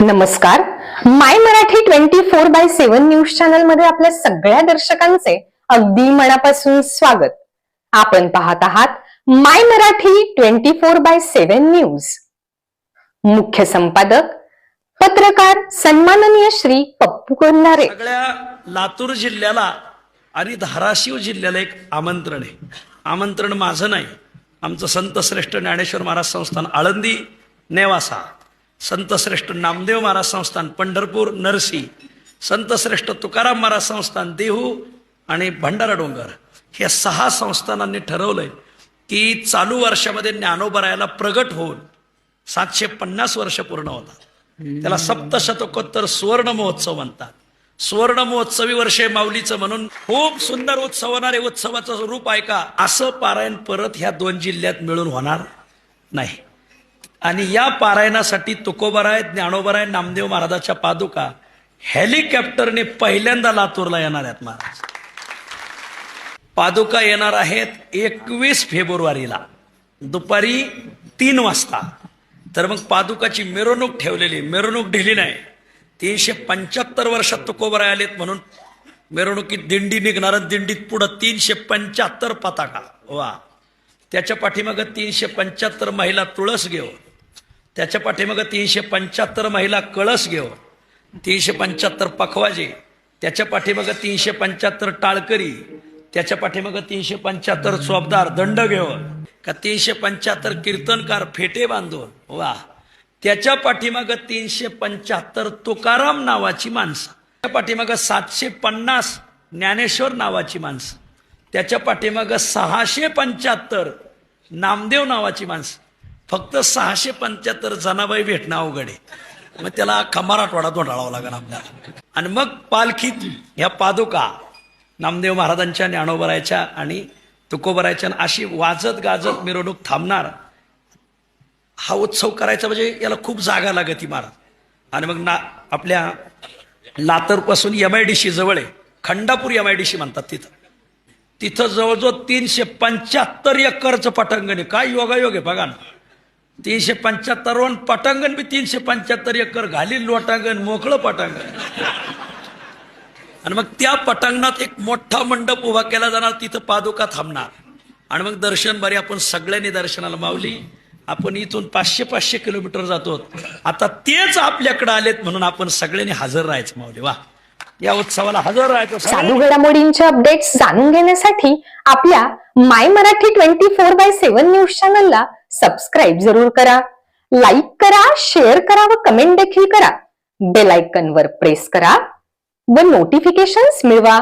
नमस्कार. My Marathi twenty four by seven news चॅनलमध्ये आपल्या सगळ्या दर्शकांचे अगदी मनापासून स्वागत. आपण पाहत आहात my Marathi twenty four by seven news. मुख्य संपादक पत्रकार सन्माननीय श्री पप्पू कोल्हारे. सगळ्या लातूर जिल्ह्याला आणि धाराशिव जिल्ह्याला एक आमंत्रण आहे. आमंत्रण माझं नाही. आमचं संत श्रेष्ठ ज्ञानेश्वर महाराज संस्थान आळंदी नेवासा. संतश्रेष्ठ नामदेव महाराज संस्थान पंढरपूर नरसी संतश्रेष्ठ तुकाराम महाराज संस्थान देहू आणि भंडारा डोंगर. ह्या सहा संस्थानांनी ठरवलंय की चालू वर्षामध्ये ज्ञानोबरायाला प्रगट होऊन सातशे पन्नास वर्ष पूर्ण होतात. त्याला सप्तशतकोत्तर सुवर्ण महोत्सव म्हणतात. सुवर्ण महोत्सवी वर्षे माऊलीचं म्हणून खूप सुंदर उत्सव होणारे उत्सवाचं रूप आहे का? असं पारायण परत ह्या दोन जिल्ह्यात मिळून होणार नाही. आणि या पारायणासाठी तुकोबराय ज्ञानोबराय नामदेव महाराजाच्या पादुका हेलिकॉप्टरने पहिल्यांदा लातूरला येणार आहेत महाराज. पादुका येणार आहेत एकवीस फेब्रुवारीला. दुपारी तीन वाजता. तर मग पादुकाची मिरवणूक ठेवलेली मिरवणूक ढिली नाही. तीनशे पंच्याहत्तर वर्षात तुकोबराय आलेत म्हणून मिरवणुकीत दिंडी निघणार दिंडीत पुढं तीनशे पंच्याहत्तर पताका. वा. त्याच्या पाठीमागं तीनशे पंच्याहत्तर महिला तुळस घेऊन त्याच्या पाठीमागं तीनशे पंच्याहत्तर महिला कळस घेऊन तीनशे पंच्याहत्तर पखवाजे त्याच्या पाठीमागं तीनशे पंच्याहत्तर टाळकरी त्याच्या पाठीमागं तीनशे पंच्याहत्तर चोपदार दंड घेऊन का तीनशे पंच्याहत्तर कीर्तनकार फेटे बांधून वा. त्याच्या पाठीमागं तीनशे पंच्याहत्तर तुकाराम नावाची माणसं त्या पाठीमागं सातशे पन्नास ज्ञानेश्वर नावाची माणसं त्याच्या पाठीमागं सहाशे पंच्याहत्तर नामदेव नावाची माणसं फक्त सहाशे पंच्याहत्तर जनाबाई भेटणं अवघड आहे. मग त्याला अख्खा मराठवाडा दोंडाळावा लागेल आपल्याला. आणि मग पालखीत ह्या पादुका नामदेव महाराजांच्या ज्ञानोबरायच्या आणि तुकोबरायच्या अशी वाजत गाजत मिरवणूक थांबणार. हा उत्सव करायचा म्हणजे याला खूप जागा लागत ती महाराज. आणि मग ना आपल्या लातूरपासून एम आय डी सी जवळ आहे. Khandapur M I D C म्हणतात तिथं. तिथं जवळजवळ तीनशे पंच्याहत्तर एकरचं पटांगण आहे काय योगायोग आहे बघा ना. तीनशे पंच्याहत्तर वन पटांगण बी तीनशे पंच्याहत्तर एकर घालील लोटांगण मोकळं पटांगण. आणि मग त्या पटांगणात एक मोठा मंडप उभा केला जाणार तिथं पादुका थांबणार. आणि मग दर्शन बरे आपण सगळ्यांनी दर्शनाला मावली. आपण इथून पाचशे पाचशे किलोमीटर जातो. आता तेच आपल्याकडे आलेत म्हणून आपण सगळ्यांनी हजर राहायचं मावले वा. या उत्सवाला हजर राहायचं चालू घडामोडींचे अपडेट्स जाणून घेण्यासाठी आपल्या my Marathi twenty four by seven news चॅनलला सबस्क्राईब जरूर करा लाईक करा शेअर करा व कमेंट देखील करा. बेल आयकन वर प्रेस करा व नोटिफिकेशन्स मिळवा.